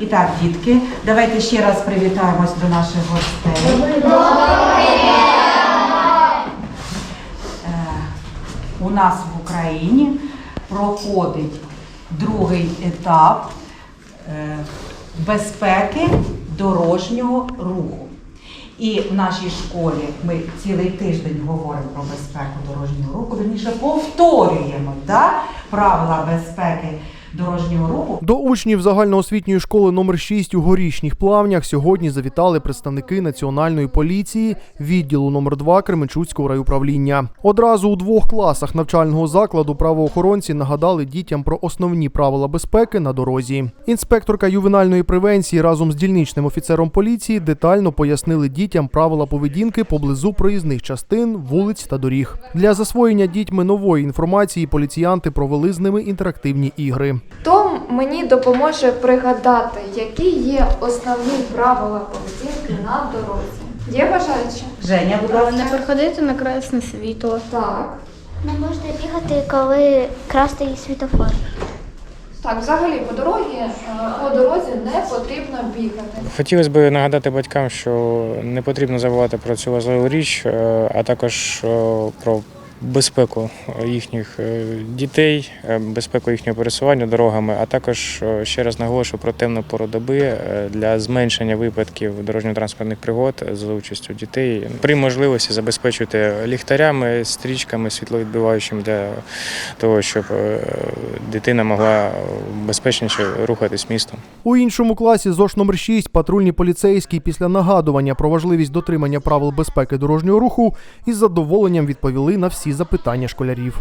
І так, дітки, давайте ще раз привітаємось до наших гостей. Е, У нас в Україні проходить другий етап е, безпеки дорожнього руху. І в нашій школі ми цілий тиждень говоримо про безпеку дорожнього руху, верніше повторюємо да, правила безпеки дорожнього руху. До учнів загальноосвітньої школи номер 6 у горішніх плавнях сьогодні завітали представники національної поліції відділу номер 2 Кременчуцького райуправління. Одразу у двох класах навчального закладу правоохоронці нагадали дітям про основні правила безпеки на дорозі. Інспекторка ювенальної превенції разом з дільничним офіцером поліції детально пояснили дітям правила поведінки поблизу проїзних частин, вулиць та доріг. Для засвоєння дітьми нової інформації поліціянти провели з ними інтерактивні ігри. То мені допоможе пригадати, які є основні правила поведінки на дорозі. Є бажаючі? Женя, будь Не ласка. приходити на красне світло. Так. Не можна бігати, коли красний світофор. Так, взагалі по дорозі, е, по дорозі не потрібно бігати. Хотілося б нагадати батькам, що не потрібно забувати про цю важливу річ, е, а також е, про безпеку їхніх е, дітей, е, безпеку їхнього пересування дорогами, а також е, ще раз наголошую про темну пору доби для зменшення випадків дорожньо-транспортних пригод за участю дітей. При можливості забезпечуйте ліхтарями, стрічками світловідбиваючими для того, щоб дитина могла безпечніше рухатись містом. У іншому класі ЗОШ номер 6 патрульні поліцейські після нагадування про важливість дотримання правил безпеки дорожнього руху із задоволенням відповіли на всі запитання школярів.